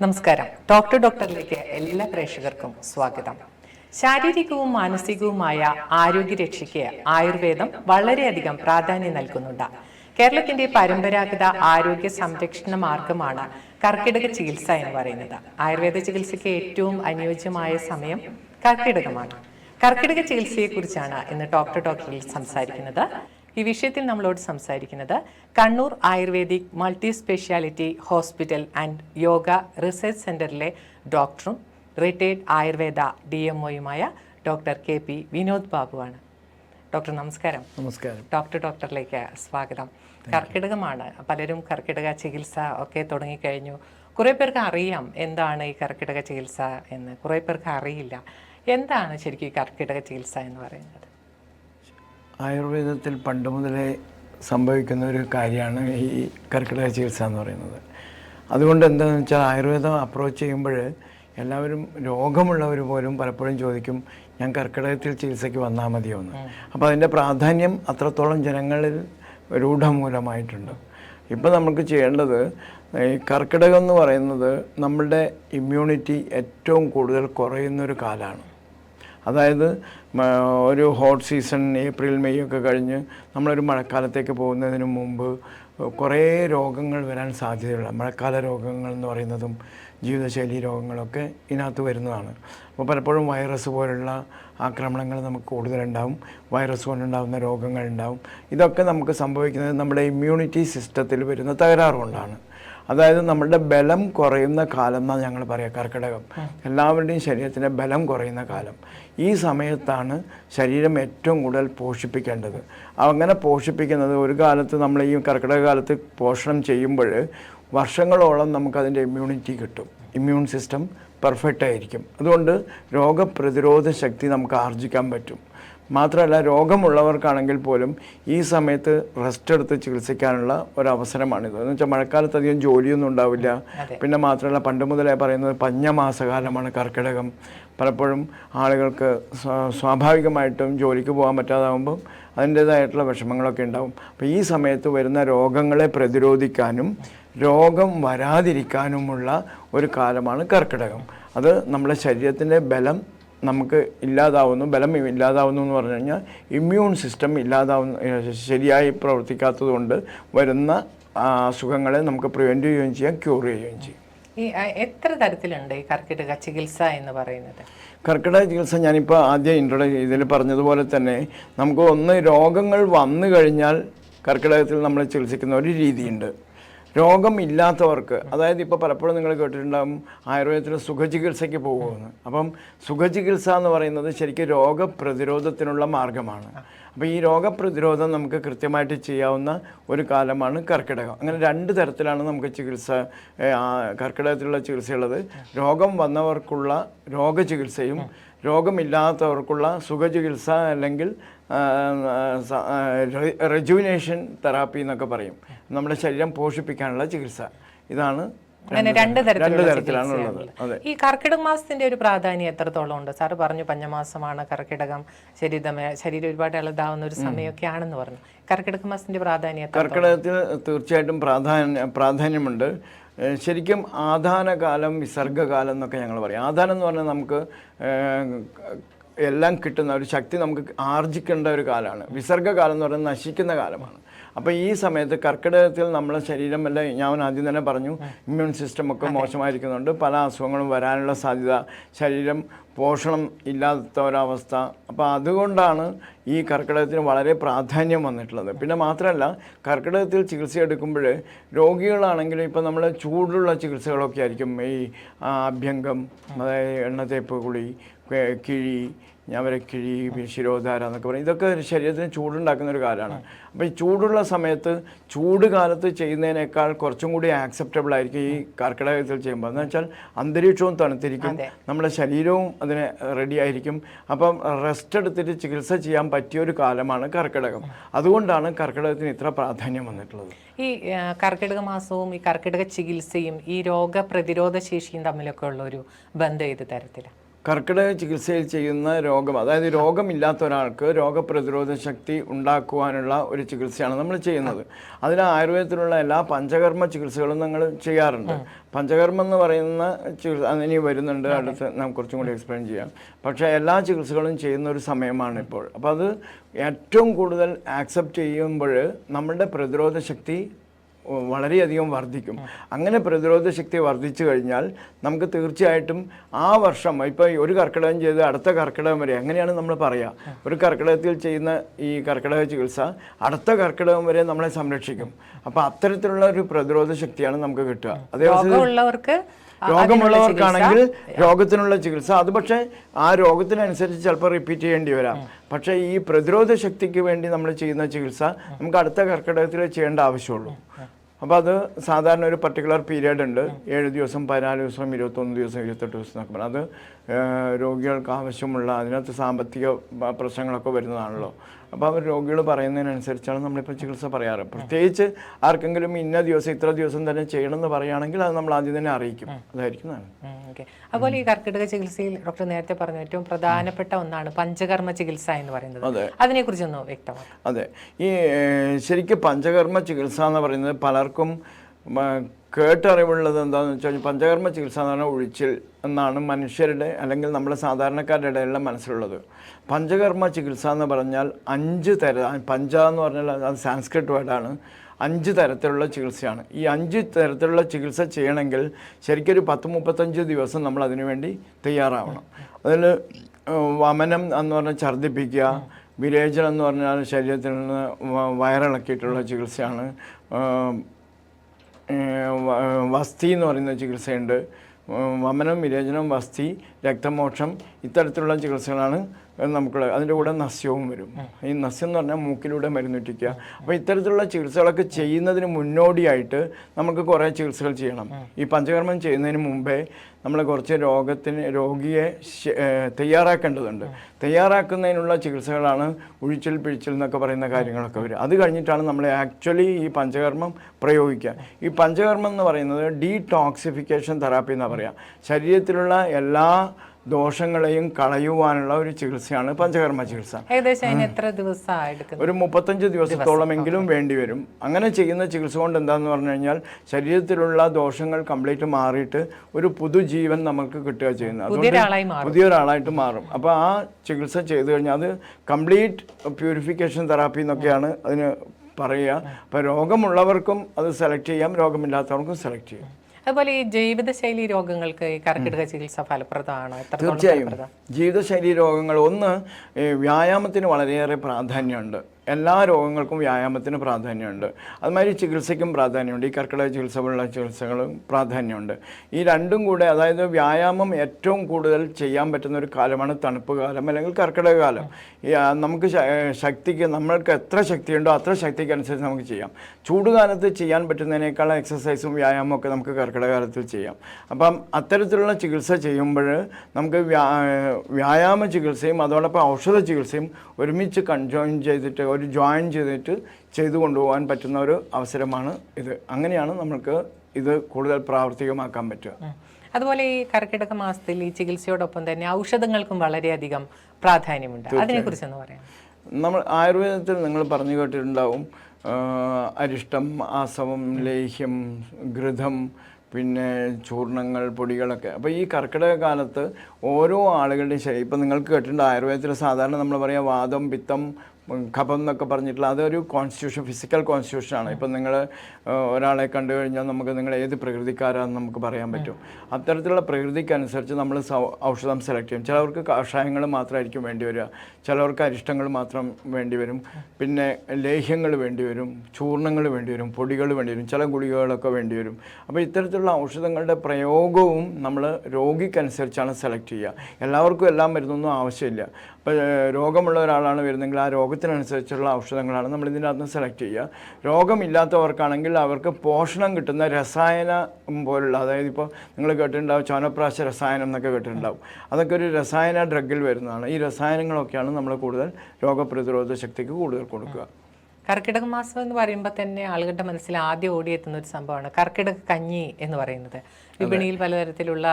നമസ്കാരം. ഡോക്ടർ ഡോക്ടറിലേക്ക് എല്ലാ പ്രേക്ഷകർക്കും സ്വാഗതം. ശാരീരികവും മാനസികവുമായ ആരോഗ്യരക്ഷയ്ക്ക് ആയുർവേദം വളരെയധികം പ്രാധാന്യം നൽകുന്നുണ്ട്. കേരളത്തിന്റെ പരമ്പരാഗത ആരോഗ്യ സംരക്ഷണ മാർഗമാണ് കർക്കിടക ചികിത്സ എന്ന് പറയുന്നത്. ആയുർവേദ ചികിത്സയ്ക്ക് ഏറ്റവും അനുയോജ്യമായ സമയം കർക്കിടകമാണ്. കർക്കിടക ചികിത്സയെക്കുറിച്ചാണ് ഇന്ന് ഡോക്ടർ ഡോക്ടറിൽ സംസാരിക്കുന്നത്. ഈ വിഷയത്തിൽ നമ്മളോട് സംസാരിക്കുന്നത് Kannur ayurvedic multi speciality hospital and yoga research സെന്ററിലെ ഡോക്ടറും റിട്ടയർഡ് ആയുർവേദ ഡി എം ഒയുമായ ഡോക്ടർ കെ പി വിനോദ് ബാബുവാണ്. ഡോക്ടർ നമസ്കാരം. നമസ്കാരം. ഡോക്ടർ ഡോക്ടറിലേക്ക് സ്വാഗതം. കർക്കിടകമാണ്. പലരും കർക്കിടക ചികിത്സ ഒക്കെ തുടങ്ങിക്കഴിഞ്ഞു. കുറേ പേർക്ക് അറിയാം എന്താണ് ഈ കർക്കിടക ചികിത്സ എന്ന്. കുറേ പേർക്ക് അറിയില്ല. എന്താണ് ശരിക്കും ഈ കർക്കിടക ചികിത്സ എന്ന് പറയുന്നത്? ആയുർവേദത്തിൽ പണ്ട് മുതലേ സംഭവിക്കുന്ന ഒരു കാര്യമാണ് ഈ കർക്കിടക ചികിത്സ എന്ന് പറയുന്നത്. അതുകൊണ്ട് എന്താണെന്ന് വെച്ചാൽ ആയുർവേദം അപ്രോച്ച് ചെയ്യുമ്പോൾ എല്ലാവരും രോഗമുള്ളവർ പോലും പലപ്പോഴും ചോദിക്കും ഞാൻ കർക്കിടകത്തിൽ ചികിത്സയ്ക്ക് വന്നാൽ മതിയോ? എന്ന്. അപ്പോൾ അതിന്റെ പ്രാധാന്യം അത്രത്തോളം ജനങ്ങളിൽ രൂഢമൂലമായിട്ടുണ്ട്. ഇപ്പോൾ നമുക്ക് ചെയ്യേണ്ടത് ഈ കർക്കിടകം എന്ന് പറയുന്നത് നമ്മളുടെ ഇമ്മ്യൂണിറ്റി ഏറ്റവും കൂടുതൽ കുറയുന്നൊരു കാലമാണ്. അതായത് ഒരു ഹോട്ട് സീസൺ ഏപ്രിൽ മെയ് ഒക്കെ കഴിഞ്ഞ് നമ്മളൊരു മഴക്കാലത്തേക്ക് പോകുന്നതിന് മുമ്പ് കുറേ രോഗങ്ങൾ വരാൻ സാധ്യതയുള്ള മഴക്കാല രോഗങ്ങൾ എന്ന് പറയുന്നതും ജീവിതശൈലി രോഗങ്ങളൊക്കെ ഇതിനകത്ത് വരുന്നതാണ്. അപ്പോൾ പലപ്പോഴും വൈറസ് പോലുള്ള ആക്രമണങ്ങൾ നമുക്ക് കൂടുതലുണ്ടാവും. വൈറസ് കൊണ്ടുണ്ടാകുന്ന രോഗങ്ങളുണ്ടാവും ഇതൊക്കെ നമുക്ക് സംഭവിക്കുന്നത് നമ്മുടെ ഇമ്മ്യൂണിറ്റി സിസ്റ്റത്തിൽ വരുന്ന തകരാറ് കൊണ്ടാണ്. അതായത് നമ്മുടെ ബലം കുറയുന്ന കാലം എന്നാണ് ഞങ്ങൾ പറയുക കർക്കിടകം. എല്ലാവരുടെയും ശരീരത്തിന്റെ ബലം കുറയുന്ന കാലം. ഈ സമയത്താണ് ശരീരം ഏറ്റവും കൂടുതൽ പോഷിപ്പിക്കേണ്ടത്. അങ്ങനെ പോഷിപ്പിക്കുന്നത് ഒരു കാലത്ത് നമ്മൾ ഈ കർക്കിടക കാലത്ത് പോഷണം ചെയ്യുമ്പോൾ വർഷങ്ങളോളം നമുക്കതിന്റെ ഇമ്മ്യൂണിറ്റി കിട്ടും. ഇമ്മ്യൂൺ സിസ്റ്റം പെർഫെക്റ്റ് ആയിരിക്കും. അതുകൊണ്ട് രോഗപ്രതിരോധ ശക്തി നമുക്ക് ആർജിക്കാൻ പറ്റും. മാത്രമല്ല രോഗമുള്ളവർക്കാണെങ്കിൽ പോലും ഈ സമയത്ത് റെസ്റ്റ് എടുത്ത് ചികിത്സിക്കാനുള്ള ഒരവസരമാണിത്. എന്ന് വെച്ചാൽ മഴക്കാലത്ത് അധികം ജോലിയൊന്നും ഉണ്ടാവില്ല. പിന്നെ മാത്രമല്ല പണ്ട് മുതലേ പറയുന്നത് പഞ്ഞമാസകാലമാണ് കർക്കിടകം. പലപ്പോഴും ആളുകൾക്ക് സ്വാഭാവികമായിട്ടും ജോലിക്ക് പോകാൻ പറ്റാതാകുമ്പം അതിന്റേതായിട്ടുള്ള വിഷമങ്ങളൊക്കെ ഉണ്ടാവും. അപ്പോൾ ഈ സമയത്ത് വരുന്ന രോഗങ്ങളെ പ്രതിരോധിക്കാനും രോഗം വരാതിരിക്കാനുമുള്ള ഒരു കാലമാണ് കർക്കിടകം. അത് നമ്മുടെ ശരീരത്തിന്റെ ബലം നമുക്ക് ഇല്ലാതാവുന്നു ബലം ഇല്ലാതാവുന്നു എന്ന് പറഞ്ഞു കഴിഞ്ഞാൽ ഇമ്മ്യൂൺ സിസ്റ്റം ഇല്ലാതാവുന്ന ശരിയായി പ്രവർത്തിക്കാത്തത് കൊണ്ട് വരുന്ന അസുഖങ്ങളെ നമുക്ക് പ്രിവെന്റ് ചെയ്യുകയും ചെയ്യാം ക്യൂർ ചെയ്യുകയും ചെയ്യും. ഈ എത്ര തരത്തിലുണ്ട് ഈ കർക്കിടക ചികിത്സ എന്ന് പറയുന്നത്? കർക്കിടക ചികിത്സ ഞാനിപ്പോൾ ആദ്യം ഇൻട്രോ ഇതിൽ പറഞ്ഞതുപോലെ തന്നെ നമുക്ക് ഒന്ന് രോഗങ്ങൾ വന്നു കഴിഞ്ഞാൽ കർക്കിടകത്തിൽ നമ്മൾ ചികിത്സിക്കുന്ന ഒരു രീതിയുണ്ട്. രോഗം ഇല്ലാത്തവർക്ക് അതായത് ഇപ്പോൾ പലപ്പോഴും നിങ്ങൾ കേട്ടിട്ടുണ്ടാകും ആയുർവേദത്തിൽ സുഖചികിത്സയ്ക്ക് പോകുമെന്ന് അപ്പം സുഖചികിത്സ എന്ന് പറയുന്നത് ശരിക്കും രോഗപ്രതിരോധത്തിനുള്ള മാർഗമാണ്. അപ്പോൾ ഈ രോഗപ്രതിരോധം നമുക്ക് കൃത്യമായിട്ട് ചെയ്യാവുന്ന ഒരു കാലമാണ് കർക്കിടകം. അങ്ങനെ രണ്ട് തരത്തിലാണ് നമുക്ക് ചികിത്സ കർക്കിടകത്തിലുള്ള ചികിത്സയുള്ളത്. രോഗം വന്നവർക്കുള്ള രോഗചികിത്സയും രോഗമില്ലാത്തവർക്കുള്ള സുഖചികിത്സ അല്ലെങ്കിൽ റെജുവിനേഷൻ തെറാപ്പി എന്നൊക്കെ പറയും. നമ്മുടെ ശരീരം പോഷിപ്പിക്കാനുള്ള ചികിത്സ. ഇതാണ് രണ്ട് തരത്തിലാണ് ഈ കർക്കിടക മാസത്തിന്റെ ഒരു പ്രാധാന്യം എത്രത്തോളം ഉണ്ട്? സാറ് പറഞ്ഞു പഞ്ഞമാസമാണ് കർക്കിടകം. ശരീരം ശരീരം ഒരുപാട് ഇളതാവുന്ന ഒരു സമയമൊക്കെയാണെന്ന് പറഞ്ഞു. കർക്കിടക മാസത്തിന്റെ പ്രാധാന്യം കർക്കിടകത്തിന് കർക്കിടകത്തിൽ തീർച്ചയായിട്ടും പ്രാധാന്യ പ്രാധാന്യമുണ്ട്. ശരിക്കും ആധാനകാലം വിസർഗകാലം എന്നൊക്കെ ഞങ്ങൾ പറയും. ആധാനം എന്ന് പറഞ്ഞാൽ നമുക്ക് എല്ലാം കിട്ടുന്ന ഒരു ശക്തി നമുക്ക് ആർജിക്കേണ്ട ഒരു കാലമാണ്. വിസർഗകാലം എന്ന് പറഞ്ഞാൽ നശിക്കുന്ന കാലമാണ്. അപ്പോൾ ഈ സമയത്ത് കർക്കിടകത്തിൽ നമ്മളെ ശരീരം എല്ലാം ഞാൻ ആദ്യം തന്നെ പറഞ്ഞു ഇമ്മ്യൂൺ സിസ്റ്റം ഒക്കെ മോശമായിരിക്കുന്നുണ്ട് പല അസുഖങ്ങളും വരാനുള്ള സാധ്യത ശരീരം പോഷണം ഇല്ലാത്ത ഒരവസ്ഥ. അപ്പോൾ അതുകൊണ്ടാണ് ഈ കർക്കിടകത്തിന് വളരെ പ്രാധാന്യം വന്നിട്ടുള്ളത്. പിന്നെ മാത്രമല്ല കർക്കിടകത്തിൽ ചികിത്സ എടുക്കുമ്പോൾ രോഗികളാണെങ്കിലും ഇപ്പോൾ നമ്മൾ ചൂടുള്ള ചികിത്സകളൊക്കെ ആയിരിക്കും. ഈ അഭ്യംഗം അതായത് എണ്ണ തേപ്പ് കുളി കെ- കിഴി വരെ കിഴി ശിരോധാര എന്നൊക്കെ പറയും. ഇതൊക്കെ ശരീരത്തിന് ചൂടുണ്ടാക്കുന്ന ഒരു കാര്യമാണ്. അപ്പോൾ ഈ ചൂടുള്ള സമയത്ത് ചൂട് കാലത്ത് ചെയ്യുന്നതിനേക്കാൾ കുറച്ചും കൂടി ആക്സെപ്റ്റബിൾ ആയിരിക്കും ഈ കർക്കിടകത്തിൽ ചെയ്യുമ്പോൾ. എന്ന് വെച്ചാൽ അന്തരീക്ഷവും തണുത്തിരിക്കും. നമ്മുടെ ശരീരവും അതിന് റെഡി ആയിരിക്കും. അപ്പം റെസ്റ്റ് എടുത്തിട്ട് ചികിത്സ ചെയ്യാൻ പറ്റിയ ഒരു കാലമാണ് കർക്കിടകം. അതുകൊണ്ടാണ് കർക്കിടകത്തിന് ഇത്ര പ്രാധാന്യം വന്നിട്ടുള്ളത്. ഈ കർക്കിടക മാസവും ഈ കർക്കിടക ചികിത്സയും ഈ രോഗപ്രതിരോധ ശേഷിയും തമ്മിലൊക്കെ ഉള്ള ഒരു ബന്ധം ഏത് തരത്തിലാണ് കർക്കിടക ചികിത്സയിൽ ചെയ്യുന്ന രോഗം അതായത് രോഗമില്ലാത്ത ഒരാൾക്ക് രോഗപ്രതിരോധ ശക്തി ഉണ്ടാക്കുവാനുള്ള ഒരു ചികിത്സയാണ് നമ്മൾ ചെയ്യുന്നത്. അതിന് ആയുർവേദത്തിലുള്ള എല്ലാ പഞ്ചകർമ്മ ചികിത്സകളും ഞങ്ങൾ ചെയ്യാറുണ്ട്. പഞ്ചകർമ്മം എന്ന് പറയുന്ന ചികിത്സ അതിനി വരുന്നുണ്ട്. അടുത്ത് നാം കുറച്ചും കൂടി എക്സ്പ്ലെയിൻ ചെയ്യാം. പക്ഷേ എല്ലാ ചികിത്സകളും ചെയ്യുന്ന ഒരു സമയമാണ് ഇപ്പോൾ. അപ്പോൾ അത് ഏറ്റവും കൂടുതൽ ആക്സെപ്റ്റ് ചെയ്യുമ്പോൾ നമ്മുടെ പ്രതിരോധ ശക്തി വളരെയധികം വർദ്ധിക്കും. അങ്ങനെ പ്രതിരോധ ശക്തി വർദ്ധിച്ചു കഴിഞ്ഞാൽ നമുക്ക് തീർച്ചയായിട്ടും ആ വർഷം ഇപ്പോൾ ഒരു കർക്കിടകം ചെയ്ത് അടുത്ത കർക്കിടകം വരെ അങ്ങനെയാണ് നമ്മൾ പറയുക ഒരു കർക്കിടകത്തിൽ ചെയ്യുന്ന ഈ കർക്കിടക ചികിത്സ അടുത്ത കർക്കിടകം വരെ നമ്മളെ സംരക്ഷിക്കും. അപ്പോൾ അത്തരത്തിലുള്ള ഒരു പ്രതിരോധ ശക്തിയാണ് നമുക്ക് കിട്ടുക. അതേപോലെ രോഗമുള്ളവർക്കാണെങ്കിൽ രോഗത്തിനുള്ള ചികിത്സ. അത് പക്ഷേ ആ രോഗത്തിനനുസരിച്ച് ചിലപ്പോൾ റിപ്പീറ്റ് ചെയ്യേണ്ടി വരാം. പക്ഷേ ഈ പ്രതിരോധ ശക്തിക്ക് വേണ്ടി നമ്മൾ ചെയ്യുന്ന ചികിത്സ നമുക്ക് അടുത്ത കർക്കിടകത്തിൽ ചെയ്യേണ്ട ആവശ്യമുള്ളൂ. അപ്പോൾ അത് സാധാരണ ഒരു പർട്ടിക്കുലർ പീരീഡ് ഉണ്ട്. ഏഴ് ദിവസം പതിനാല് ദിവസം ഇരുപത്തൊന്ന് ദിവസം ഇരുപത്തെട്ട് ദിവസം എന്നൊക്കെ പറഞ്ഞാൽ അത് രോഗികൾക്ക് ആവശ്യമുള്ള അതിനകത്ത് സാമ്പത്തിക പ്രശ്നങ്ങളൊക്കെ വരുന്നതാണല്ലോ. അപ്പോൾ അവർ രോഗികൾ പറയുന്നതിനനുസരിച്ചാണ് നമ്മളിപ്പോൾ ചികിത്സ പറയാറ് പ്രത്യേകിച്ച് ആർക്കെങ്കിലും ഇന്ന ദിവസം ഇത്ര ദിവസം തന്നെ ചെയ്യണം എന്ന് പറയുകയാണെങ്കിൽ അത് നമ്മൾ ആദ്യം തന്നെ അറിയിക്കും അതായിരിക്കും. ഓക്കേ. അതുപോലെ ഈ കർക്കിടക ചികിത്സയിൽ ഡോക്ടർ നേരത്തെ പറഞ്ഞ ഏറ്റവും പ്രധാനപ്പെട്ട ഒന്നാണ് പഞ്ചകർമ്മ ചികിത്സ എന്ന് പറയുന്നത് അതെ. അതിനെ കുറിച്ചൊന്ന് വ്യക്തമാക്കാം അതെ ഈ ശരിക്കും പഞ്ചകർമ്മ ചികിത്സ എന്ന് പറയുന്നത് പലർക്കും കേട്ടറിവുള്ളത് എന്താണെന്ന് വെച്ചാൽ പഞ്ചകർമ്മ ചികിത്സ എന്ന് പറഞ്ഞാൽ ഒഴിച്ചിൽ എന്നാണ് മനുഷ്യരുടെ അല്ലെങ്കിൽ നമ്മുടെ സാധാരണക്കാരുടെ ഇടയിലുള്ള മനസ്സിലുള്ളത്. പഞ്ചകർമ്മ ചികിത്സ എന്ന് പറഞ്ഞാൽ അഞ്ച് തര പഞ്ച എന്ന് പറഞ്ഞാൽ അത് സാൻസ്ക്രിറ്റ് വേർഡാണ്. അഞ്ച് തരത്തിലുള്ള ചികിത്സയാണ്. ഈ അഞ്ച് തരത്തിലുള്ള ചികിത്സ ചെയ്യണമെങ്കിൽ ശരിക്കും ഒരു പത്ത് മുപ്പത്തഞ്ച് ദിവസം നമ്മൾ അതിനു വേണ്ടി തയ്യാറാവണം. അതിൽ വമനം എന്ന് പറഞ്ഞാൽ ഛർദ്ദിപ്പിക്കുക വിരേചനം എന്ന് പറഞ്ഞാൽ ശരീരത്തിൽ നിന്ന് വയറിളക്കിയിട്ടുള്ള ചികിത്സയാണ്. വസ്തി എന്ന് പറയുന്ന ചികിത്സയുണ്ട്. വമനം വിരേചനം വസ്തി രക്തമോക്ഷം ഇത്തരത്തിലുള്ള ചികിത്സകളാണ് നമുക്കുള്ളത് അതിന്റെ കൂടെ നസ്യവും വരും. ഈ നസ്യം എന്ന് പറഞ്ഞാൽ മൂക്കിലൂടെ മരുന്നുറ്റിക്കുക അപ്പോൾ ഇത്തരത്തിലുള്ള ചികിത്സകളൊക്കെ ചെയ്യുന്നതിന് മുന്നോടിയായിട്ട് നമുക്ക് കുറേ ചികിത്സകൾ ചെയ്യണം. ഈ പഞ്ചകർമ്മം ചെയ്യുന്നതിന് മുമ്പേ നമ്മൾ കുറച്ച് രോഗത്തിന് രോഗിയെ തയ്യാറാക്കേണ്ടതുണ്ട്. തയ്യാറാക്കുന്നതിനുള്ള ചികിത്സകളാണ് ഉഴിച്ചിൽ പിഴിച്ചിൽ എന്നൊക്കെ പറയുന്ന കാര്യങ്ങളൊക്കെ വരും അത് കഴിഞ്ഞിട്ടാണ് നമ്മൾ ആക്ച്വലി ഈ പഞ്ചകർമ്മം പ്രയോഗിക്കുക. ഈ പഞ്ചകർമ്മം എന്ന് പറയുന്നത് ഡീടോക്സിഫിക്കേഷൻ തെറാപ്പി എന്നാണ് പറയുക ശരീരത്തിലുള്ള എല്ലാ ദോഷങ്ങളെയും കളയുവാനുള്ള ഒരു ചികിത്സയാണ് പഞ്ചകർമ്മ ചികിത്സ. ഏകദേശം എത്ര ദിവസം ഒരു മുപ്പത്തഞ്ച് ദിവസത്തോളമെങ്കിലും വേണ്ടി വരും. അങ്ങനെ ചെയ്യുന്ന ചികിത്സ കൊണ്ട് എന്താന്ന് പറഞ്ഞു കഴിഞ്ഞാൽ ശരീരത്തിലുള്ള ദോഷങ്ങൾ കംപ്ലീറ്റ് മാറിയിട്ട് ഒരു പുതുജീവൻ നമുക്ക് കിട്ടുക ചെയ്യുന്നത് അതുകൊണ്ട് പുതിയൊരാളായിട്ട് മാറും. അപ്പോൾ ആ ചികിത്സ ചെയ്തു കഴിഞ്ഞാൽ അത് കംപ്ലീറ്റ് പ്യൂരിഫിക്കേഷൻ തെറാപ്പി എന്നൊക്കെയാണ് അതിന് പറയുക. അപ്പോൾ രോഗമുള്ളവർക്കും അത് സെലക്ട് ചെയ്യാം രോഗമില്ലാത്തവർക്കും സെലക്ട് ചെയ്യാം. അതുപോലെ ഈ ജീവിതശൈലി രോഗങ്ങൾക്ക് ഈ കർക്കിടക ചികിത്സ ഫലപ്രദമാണ്? തീർച്ചയായും. ജീവിതശൈലി രോഗങ്ങൾ ഒന്ന് വ്യായാമത്തിന് വളരെയേറെ പ്രാധാന്യമുണ്ട്. എല്ലാ രോഗങ്ങൾക്കും വ്യായാമത്തിന് പ്രാധാന്യമുണ്ട്. അതുമാതിരി ചികിത്സയ്ക്കും പ്രാധാന്യമുണ്ട്. ഈ കർക്കിടക ചികിത്സ പോലുള്ള ചികിത്സകളും പ്രാധാന്യമുണ്ട്. ഈ രണ്ടും കൂടെ അതായത് വ്യായാമം ഏറ്റവും കൂടുതൽ ചെയ്യാൻ പറ്റുന്ന ഒരു കാലമാണ് തണുപ്പ് കാലം അല്ലെങ്കിൽ കർക്കിടക കാലം. നമുക്ക് ശക്തിക്ക് നമ്മൾക്ക് എത്ര ശക്തിയുണ്ടോ അത്ര ശക്തിക്ക് അനുസരിച്ച് നമുക്ക് ചെയ്യാം. ചൂടുകാലത്ത് ചെയ്യാൻ പറ്റുന്നതിനേക്കാൾ എക്സസൈസും വ്യായാമവും ഒക്കെ നമുക്ക് കർക്കിടക കാലത്തിൽ ചെയ്യാം. അപ്പം അത്തരത്തിലുള്ള ചികിത്സ ചെയ്യുമ്പോൾ നമുക്ക് വ്യായാമ ചികിത്സയും അതോടൊപ്പം ഔഷധ ചികിത്സയും ഒരുമിച്ച് കൺജോയിൻ ചെയ്തിട്ട് ജോയിൻ ചെയ്തിട്ട് ചെയ്തു കൊണ്ടുപോകാൻ പറ്റുന്ന ഒരു അവസരമാണ് ഇത്. അങ്ങനെയാണ് നമ്മൾക്ക് ഇത് കൂടുതൽ പ്രാവർത്തികമാക്കാൻ പറ്റുക. അതുപോലെ ഈ കർക്കിടക മാസത്തിൽ ഈ ചികിത്സയോടൊപ്പം തന്നെ ഔഷധങ്ങൾക്കും വളരെയധികം പ്രാധാന്യമുണ്ട്. അതിനെക്കുറിച്ച് എന്ന് പറയാം നമ്മൾ ആയുർവേദത്തിൽ നിങ്ങൾ പറഞ്ഞു കേട്ടിട്ടുണ്ടാവും അരിഷ്ടം ആസവം ലേഹ്യം ഘൃതം പിന്നെ ചൂർണങ്ങൾ പൊടികളൊക്കെ. അപ്പോൾ ഈ കർക്കിടക കാലത്ത് ഓരോ ആളുകളുടെയും ശരീരം ഇപ്പം നിങ്ങൾക്ക് കേട്ടിട്ടുണ്ട് ആയുർവേദത്തിൽ സാധാരണ നമ്മൾ പറയാം വാദം പിത്തം കഫം എന്നൊക്കെ പറഞ്ഞിട്ടുള്ള അതൊരു കോൺസ്റ്റിറ്റ്യൂഷൻ ഫിസിക്കൽ കോൺസ്റ്റിറ്റ്യൂഷനാണ് ഇപ്പം നിങ്ങൾ ഒരാളെ കണ്ടു കഴിഞ്ഞാൽ നമുക്ക് നിങ്ങൾ ഏത് പ്രകൃതിക്കാരാണെന്ന് നമുക്ക് പറയാൻ പറ്റും. അത്തരത്തിലുള്ള പ്രകൃതിക്കനുസരിച്ച് നമ്മൾ ഔഷധം സെലക്ട് ചെയ്യും. ചിലവർക്ക് കഷായങ്ങൾ മാത്രമായിരിക്കും വേണ്ടി വരിക. ചിലവർക്ക് അരിഷ്ടങ്ങൾ മാത്രം വേണ്ടി വരും. പിന്നെ ലേഹ്യങ്ങൾ വേണ്ടി വരും. ചൂർണങ്ങൾ വേണ്ടി വരും. പൊടികൾ വേണ്ടി വരും. ചില ഗുളികകളൊക്കെ വേണ്ടി വരും. അപ്പോൾ ഇത്തരത്തിലുള്ള ഔഷധങ്ങളുടെ പ്രയോഗവും നമ്മൾ രോഗിക്കനുസരിച്ചാണ് സെലക്ട് ചെയ്യുക. എല്ലാവർക്കും എല്ലാം മരുന്നൊന്നും ആവശ്യമില്ല. ഇപ്പോൾ രോഗമുള്ള ഒരാളാണ് വരുന്നതെങ്കിൽ ആ രോഗത്തിനനുസരിച്ചുള്ള ഔഷധങ്ങളാണ് നമ്മൾ ഇതിന്റെ അകത്ത് സെലക്ട് ചെയ്യുക. രോഗമില്ലാത്തവർക്കാണെങ്കിൽ അവർക്ക് പോഷണം കിട്ടുന്ന രസായനം പോലുള്ള അതായത് ഇപ്പോൾ നിങ്ങൾ കേട്ടിട്ടുണ്ടാവും ചോനപ്രാശ രസായനം എന്നൊക്കെ കേട്ടിട്ടുണ്ടാവും. അതൊക്കെ ഒരു രസായന ഡ്രഗിൽ വരുന്നതാണ്. ഈ രസായനങ്ങളൊക്കെയാണ് നമ്മൾ കൂടുതൽ രോഗപ്രതിരോധ ശക്തിക്ക് കൂടുതൽ കൊടുക്കുക. കർക്കിടക മാസം എന്ന് പറയുമ്പോൾ തന്നെ ആളുകളുടെ മനസ്സിൽ ആദ്യം ഓടിയെത്തുന്ന ഒരു സംഭവമാണ്. കർക്കിടക കഞ്ഞി എന്ന് പറയുന്നത്. വിപണിയിൽ പലതരത്തിലുള്ള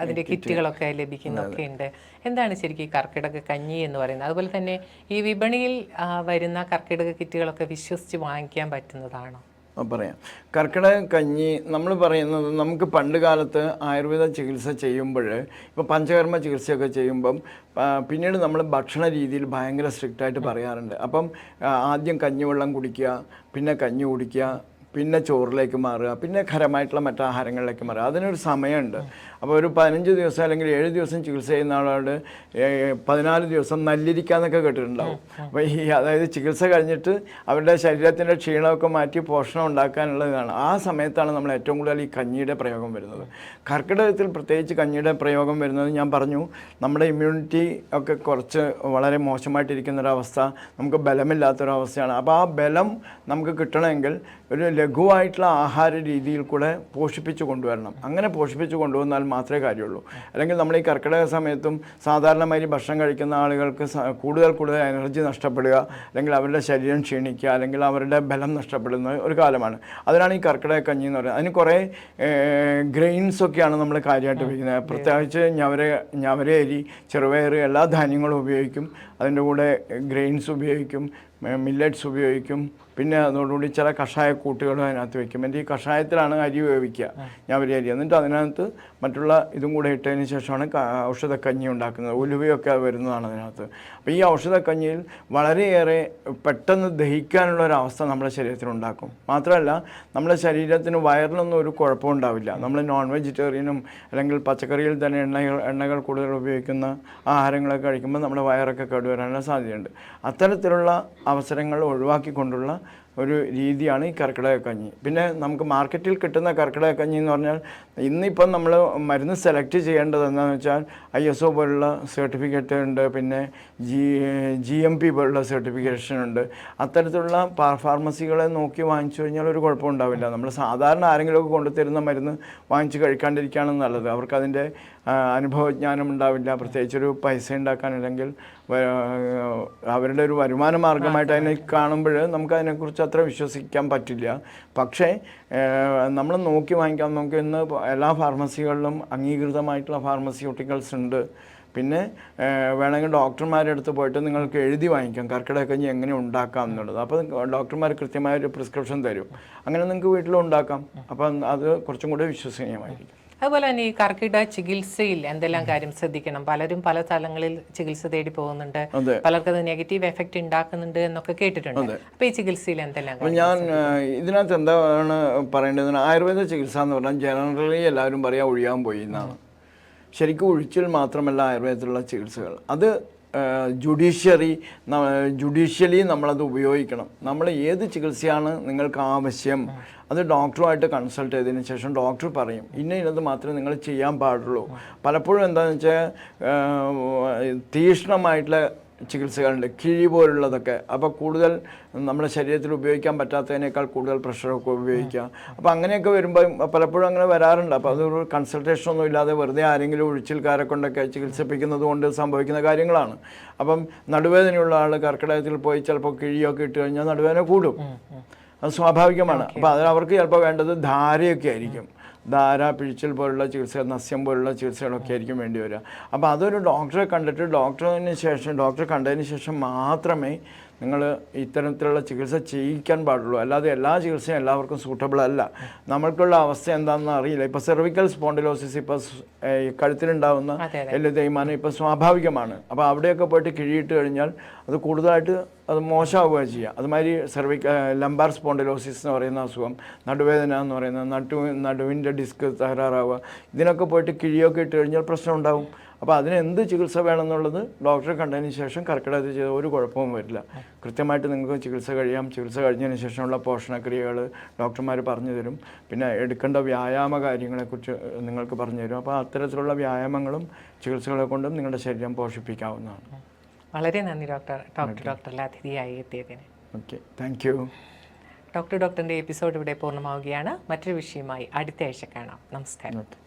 അതിന്റെ കിറ്റുകളൊക്കെ ലഭിക്കുന്നൊക്കെ ഉണ്ട്. എന്താണ് ശരിക്കും ഈ കർക്കിടക കഞ്ഞി എന്ന് പറയുന്നത്? അതുപോലെ തന്നെ ഈ വിപണിയിൽ വരുന്ന കർക്കിടക കിറ്റുകളൊക്കെ വിശ്വസിച്ച് വാങ്ങിക്കാൻ പറ്റുന്നതാണോ? പറയാം. കർക്കിടക കഞ്ഞി നമ്മൾ പറയുന്നത് നമുക്ക് പണ്ട് കാലത്ത് ആയുർവേദ ചികിത്സ ചെയ്യുമ്പോൾ ഇപ്പോൾ പഞ്ചകർമ്മ ചികിത്സയൊക്കെ ചെയ്യുമ്പം പിന്നീട് നമ്മൾ ഭക്ഷണ രീതിയിൽ ഭയങ്കര സ്ട്രിക്റ്റായിട്ട് പറയാറുണ്ട്. അപ്പം ആദ്യം കഞ്ഞിവെള്ളം കുടിക്കുക പിന്നെ കഞ്ഞി കുടിക്കുക പിന്നെ ചോറിലേക്ക് മാറുക പിന്നെ ഖരമായിട്ടുള്ള മറ്റാഹാരങ്ങളിലേക്ക് മാറുക. അതിനൊരു സമയമുണ്ട്. അപ്പോൾ ഒരു പതിനഞ്ച് ദിവസം അല്ലെങ്കിൽ ഏഴ് ദിവസം ചികിത്സ ചെയ്യുന്ന ആളോട് പതിനാല് ദിവസം നല്ലിരിക്കാന്നൊക്കെ കേട്ടിട്ടുണ്ടാവും. അപ്പോൾ ഈ അതായത് ചികിത്സ കഴിഞ്ഞിട്ട് അവരുടെ ശരീരത്തിന്റെ ക്ഷീണമൊക്കെ മാറ്റി പോഷണം ഉണ്ടാക്കാനുള്ളതാണ്. ആ സമയത്താണ് നമ്മൾ ഏറ്റവും കൂടുതൽ ഈ കഞ്ഞിയുടെ പ്രയോഗം വരുന്നത്. കർക്കിടകത്തിൽ പ്രത്യേകിച്ച് കഞ്ഞിയുടെ പ്രയോഗം വരുന്നത് ഞാൻ പറഞ്ഞു നമ്മുടെ ഇമ്മ്യൂണിറ്റി ഒക്കെ കുറച്ച് വളരെ മോശമായിട്ടിരിക്കുന്ന അവസ്ഥ നമുക്ക് ബലമില്ലാത്തൊരവസ്ഥയാണ്. അപ്പോൾ ആ ബലം നമുക്ക് കിട്ടണമെങ്കിൽ ഒരു ലഘുവായിട്ടുള്ള ആഹാര രീതിയിൽ കൂടെ പോഷിപ്പിച്ച് കൊണ്ടുവരണം. അങ്ങനെ പോഷിപ്പിച്ച് കൊണ്ടുവന്നാൽ മാത്രമേ കാര്യമുള്ളൂ. അല്ലെങ്കിൽ നമ്മൾ ഈ കർക്കിടക സമയത്തും സാധാരണമായി ഭക്ഷണം കഴിക്കുന്ന ആളുകൾക്ക് കൂടുതൽ കൂടുതൽ എനർജി നഷ്ടപ്പെടുക അല്ലെങ്കിൽ അവരുടെ ശരീരം ക്ഷീണിക്കുക അല്ലെങ്കിൽ അവരുടെ ബലം നഷ്ടപ്പെടുന്ന ഒരു കാലമാണ്. അതിനാണ് ഈ കർക്കിടക കഞ്ഞി എന്ന് പറയുന്നത്. അതിന് കുറേ ഗ്രെയിൻസ് ഒക്കെയാണ് നമ്മൾ കാര്യമായിട്ട് ഉപയോഗിക്കുന്നത്. പ്രത്യേകിച്ച് ഞവര ഞവര അരി ചെറുപയർ എല്ലാ ധാന്യങ്ങളും ഉപയോഗിക്കും. അതിന്റെ കൂടെ ഗ്രെയിൻസ് ഉപയോഗിക്കും മില്ലറ്റ്സ് ഉപയോഗിക്കും. പിന്നെ അതോടുകൂടി ചില കഷായ കൂട്ടുകളും അതിനകത്ത് വെക്കും. എന്റെ ഈ കഷായത്തിലാണ് അരി വേവിക്കുക. വലിയ അരി എന്നിട്ട് അതിനകത്ത് മറ്റുള്ള ഇതും കൂടെ ഇട്ടതിന് ശേഷമാണ് ഔഷധക്കഞ്ഞി ഉണ്ടാക്കുന്നത്. ഉലുവയൊക്കെ വരുന്നതാണ് അതിനകത്ത്. അപ്പോൾ ഈ ഔഷധക്കഞ്ഞിയിൽ വളരെയേറെ പെട്ടെന്ന് ദഹിക്കാനുള്ള ഒരു അവസ്ഥ നമ്മുടെ ശരീരത്തിൽ ഉണ്ടാക്കും മാത്രമല്ല നമ്മുടെ ശരീരത്തിന് വയറിനൊന്നും ഒരു കുഴപ്പവും ഉണ്ടാവില്ല. നമ്മൾ നോൺ വെജിറ്റേറിയനും അല്ലെങ്കിൽ പച്ചക്കറിയിൽ തന്നെ എണ്ണകൾ എണ്ണകൾ കൂടുതൽ ഉപയോഗിക്കുന്ന ആഹാരങ്ങളൊക്കെ കഴിക്കുമ്പോൾ നമ്മുടെ വയറൊക്കെ കേടുവരാനുള്ള സാധ്യതയുണ്ട്. അത്തരത്തിലുള്ള അവസരങ്ങൾ ഒഴിവാക്കിക്കൊണ്ടുള്ള ഒരു രീതിയാണ് ഈ കർക്കിടക കഞ്ഞി. പിന്നെ നമുക്ക് മാർക്കറ്റിൽ കിട്ടുന്ന കർക്കിടക കഞ്ഞി എന്ന് പറഞ്ഞാൽ ഇന്നിപ്പം നമ്മൾ മരുന്ന് സെലക്ട് ചെയ്യേണ്ടത് എന്താണെന്ന് വെച്ചാൽ ഐ എസ് ഒ പോലുള്ള സർട്ടിഫിക്കറ്റ് ഉണ്ട് പിന്നെ ജി ജി എം പി പോലുള്ള സർട്ടിഫിക്കേഷൻ ഉണ്ട്. അത്തരത്തിലുള്ള ഫാർമസികളെ നോക്കി വാങ്ങിച്ചു കഴിഞ്ഞാൽ ഒരു കുഴപ്പമുണ്ടാവില്ല നമ്മൾ സാധാരണ ആരെങ്കിലുമൊക്കെ കൊണ്ടുതരുന്ന മരുന്ന് വാങ്ങിച്ച് കഴിക്കാണ്ടിരിക്കുകയാണ് നല്ലത്. അവർക്ക് അതിന്റെ അനുഭവജ്ഞാനം ഉണ്ടാവില്ല. പ്രത്യേകിച്ചൊരു പൈസ ഉണ്ടാക്കാനില്ലെങ്കിൽ അവരുടെ ഒരു വരുമാന മാർഗമായിട്ട് അതിനെ കാണുമ്പോൾ നമുക്ക് അതിനെക്കുറിച്ച് അത്ര വിശ്വസിക്കാൻ പറ്റില്ല. പക്ഷേ നമ്മൾ നോക്കി വാങ്ങിക്കാം. നമുക്ക് ഇന്ന് എല്ലാ ഫാർമസികളിലും അംഗീകൃതമായിട്ടുള്ള ഫാർമസ്യൂട്ടിക്കൽസ് ഉണ്ട്. പിന്നെ വേണമെങ്കിൽ ഡോക്ടർമാരുടെ അടുത്ത് പോയിട്ട് നിങ്ങൾക്ക് എഴുതി വാങ്ങിക്കാം. കർക്കിടക കഞ്ഞി എങ്ങനെ ഉണ്ടാക്കാം എന്നുള്ളത്. അപ്പോൾ ഡോക്ടർമാർ കൃത്യമായ ഒരു പ്രിസ്ക്രിപ്ഷൻ തരും. അങ്ങനെ നിങ്ങൾക്ക് വീട്ടിലും ഉണ്ടാക്കാം. അപ്പം അത് കുറച്ചും കൂടി വിശ്വസനീയമായിരിക്കും. അതുപോലെ തന്നെ ഈ കർക്കിട ചികിത്സയിൽ എന്തെല്ലാം കാര്യം ശ്രദ്ധിക്കണം? പലരും പല സ്ഥലങ്ങളിൽ ചികിത്സ തേടി പോകുന്നുണ്ട്. പലർക്കും അത് നെഗറ്റീവ് എഫക്റ്റ് ഉണ്ടാക്കുന്നുണ്ട് എന്നൊക്കെ കേട്ടിട്ടുണ്ട്. അപ്പൊ ഈ ചികിത്സയിൽ എന്തെല്ലാം ഞാൻ ഇതിനകത്ത് എന്താണ് പറയേണ്ടത്? ആയുർവേദ ചികിത്സ എന്ന് പറഞ്ഞാൽ ജനറലി എല്ലാവരും പറയാ ഒഴിയാൻ പോയി എന്നാണ്. ശരിക്കും ഒഴിച്ചിൽ മാത്രമല്ല ആയുർവേദത്തിലുള്ള ചികിത്സകൾ. അത് ജുഡീഷ്യറി ജുഡീഷ്യലി നമ്മളത് ഉപയോഗിക്കണം. നമ്മൾ ഏത് ചികിത്സയാണ് നിങ്ങൾക്ക് ആവശ്യം അത് ഡോക്ടറുമായിട്ട് കൺസൾട്ട് ചെയ്തതിന് ശേഷം ഡോക്ടർ പറയും. ഇന്ന ഇന്നത് മാത്രമേ നിങ്ങൾ ചെയ്യാൻ പാടുള്ളൂ. പലപ്പോഴും എന്താണെന്ന് വെച്ചാൽ തീക്ഷ്ണമായിട്ടുള്ള ചികിത്സകളുണ്ട് കിഴി പോലുള്ളതൊക്കെ അപ്പോൾ കൂടുതൽ നമ്മുടെ ശരീരത്തിൽ ഉപയോഗിക്കാൻ പറ്റാത്തതിനേക്കാൾ കൂടുതൽ പ്രഷറൊക്കെ ഉപയോഗിക്കുക. അപ്പോൾ അങ്ങനെയൊക്കെ വരുമ്പോൾ പലപ്പോഴും അങ്ങനെ വരാറുണ്ട്. അപ്പോൾ അതൊരു കൺസൾട്ടേഷൻ ഒന്നും ഇല്ലാതെ വെറുതെ ആരെങ്കിലും ഒഴിച്ചിൽക്കാരെ കൊണ്ടൊക്കെ ചികിത്സിപ്പിക്കുന്നത് കൊണ്ട് സംഭവിക്കുന്ന കാര്യങ്ങളാണ്. അപ്പം നടുവേദനയുള്ള ആൾ കർക്കിടകത്തിൽ പോയി ചിലപ്പോൾ കിഴിയൊക്കെ ഇട്ട് കഴിഞ്ഞാൽ നടുവേദന കൂടും. അത് സ്വാഭാവികമാണ്. അപ്പോൾ അതിന് അവർക്ക് ചിലപ്പോൾ വേണ്ടത് ധാരയൊക്കെ ആയിരിക്കും. ധാര പിഴിച്ചൽ പോലുള്ള ചികിത്സ നസ്യം പോലുള്ള ചികിത്സകളൊക്കെ ആയിരിക്കും വേണ്ടി വരിക. അപ്പോൾ അതൊരു ഡോക്ടറെ കണ്ടിട്ട് ഡോക്ടറിന് ശേഷം ഡോക്ടറെ കണ്ടതിന് ശേഷം മാത്രമേ നിങ്ങൾ ഇത്തരത്തിലുള്ള ചികിത്സ ചെയ്യിക്കാൻ പാടുള്ളൂ. അല്ലാതെ എല്ലാ ചികിത്സയും എല്ലാവർക്കും സൂട്ടബിൾ അല്ല. നമ്മൾക്കുള്ള അവസ്ഥ എന്താണെന്ന് അറിയില്ല. ഇപ്പോൾ സെർവിക്കൽ സ്പോണ്ടിലോസിസ് ഇപ്പോൾ കഴുത്തിലുണ്ടാവുന്ന എല്ലാ തേയ്മാനം ഇപ്പോൾ സ്വാഭാവികമാണ്. അപ്പോൾ അവിടെയൊക്കെ പോയിട്ട് കിഴിയിട്ട് കഴിഞ്ഞാൽ അത് കൂടുതലായിട്ട് അത് മോശമാവുകയാണ് ചെയ്യുക അതുമാതിരി സെർവിക് ലംബാർ സ്പോണ്ടിലോസിസ് എന്ന് പറയുന്ന അസുഖം നടുവേദന എന്ന് പറയുന്ന നടുവിന്റെ ഡിസ്ക് തകരാറാവുക ഇതിനൊക്കെ പോയിട്ട് കിഴിയൊക്കെ ഇട്ട് കഴിഞ്ഞാൽ പ്രശ്നം ഉണ്ടാവും അപ്പോൾ അതിന് എന്ത് ചികിത്സ വേണമെന്നുള്ളത് ഡോക്ടറെ കണ്ടതിന് ശേഷം കർക്കിടകത്തിൽ ചെയ്ത ഒരു കുഴപ്പവും വരില്ല. കൃത്യമായിട്ട് നിങ്ങൾക്ക് ചികിത്സ കഴിയാം. ചികിത്സ കഴിഞ്ഞതിന് ശേഷമുള്ള പോഷണക്രിയകൾ ഡോക്ടർമാർ പറഞ്ഞു തരും. പിന്നെ എടുക്കേണ്ട വ്യായാമ കാര്യങ്ങളെക്കുറിച്ച് നിങ്ങൾക്ക് പറഞ്ഞു തരും. അപ്പോൾ അത്തരത്തിലുള്ള വ്യായാമങ്ങളും ചികിത്സകളെ കൊണ്ടും നിങ്ങളുടെ ശരീരം പോഷിപ്പിക്കാവുന്നതാണ്. വളരെ നന്ദി ഡോക്ടർ. ഡോക്ടർ ഡോക്ടറിലെ അതിഥിയായി എത്തിയതിന്. ഓക്കെ. Thank you. ഡോക്ടർ ഡോക്ടറിന്റെ എപ്പിസോഡ് ഇവിടെ പൂർണമാവുകയാണ്. മറ്റൊരു വിഷയമായി അടുത്ത ആഴ്ച കാണാം. നമസ്കാരം.